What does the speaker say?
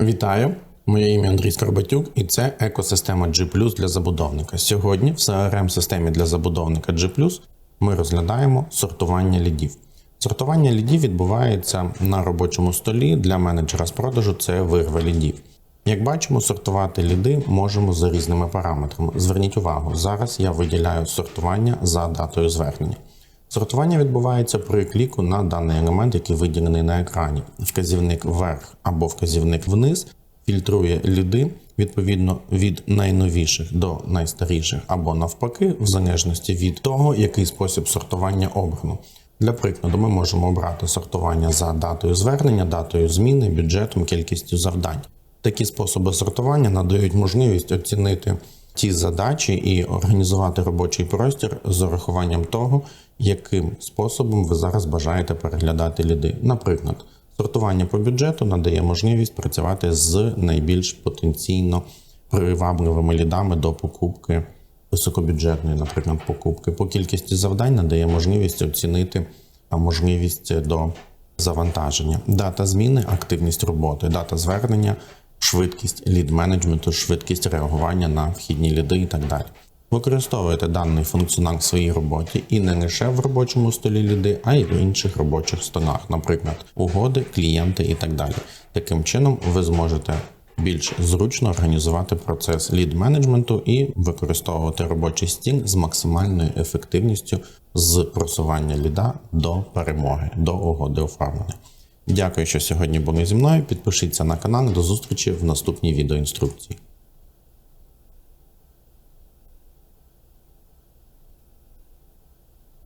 Вітаю! Моє ім'я Андрій Скорбатюк, і це екосистема G для забудовника. Сьогодні в crm системі для забудовника G ми розглядаємо сортування лідів. Сортування лідів відбувається на робочому столі для менеджера з продажу це вирва лідів. Як бачимо, сортувати ліди можемо за різними параметрами. Зверніть увагу, зараз я виділяю сортування за датою звернення. Сортування відбувається при кліку на даний елемент, який виділений на екрані. Вказівник вверх або вказівник вниз фільтрує ліди відповідно від найновіших до найстаріших, або навпаки, в залежності від того, який спосіб сортування обрано. Для прикладу, ми можемо обрати сортування за датою звернення, датою зміни, бюджетом, кількістю завдань. Такі способи сортування надають можливість оцінити ті задачі і організувати робочий простір з урахуванням того, яким способом ви зараз бажаєте переглядати ліди. Наприклад, сортування по бюджету надає можливість працювати з найбільш потенційно привабливими лідами до покупки високобюджетної, наприклад, покупки. По кількості завдань надає можливість оцінити можливість до завантаження, дата зміни, активність роботи, дата звернення, швидкість лід менеджменту, швидкість реагування на вхідні ліди і так далі. Використовуєте даний функціонал в своїй роботі і не лише в робочому столі ліди, а й в інших робочих столах, наприклад, угоди, клієнти і так далі. Таким чином, ви зможете більш зручно організувати процес лід менеджменту і використовувати робочий стіл з максимальною ефективністю з просування ліда до перемоги, до угоди оформлення. Дякую, що сьогодні були зі мною. Підпишіться на канал. До зустрічі в наступній відеоінструкції.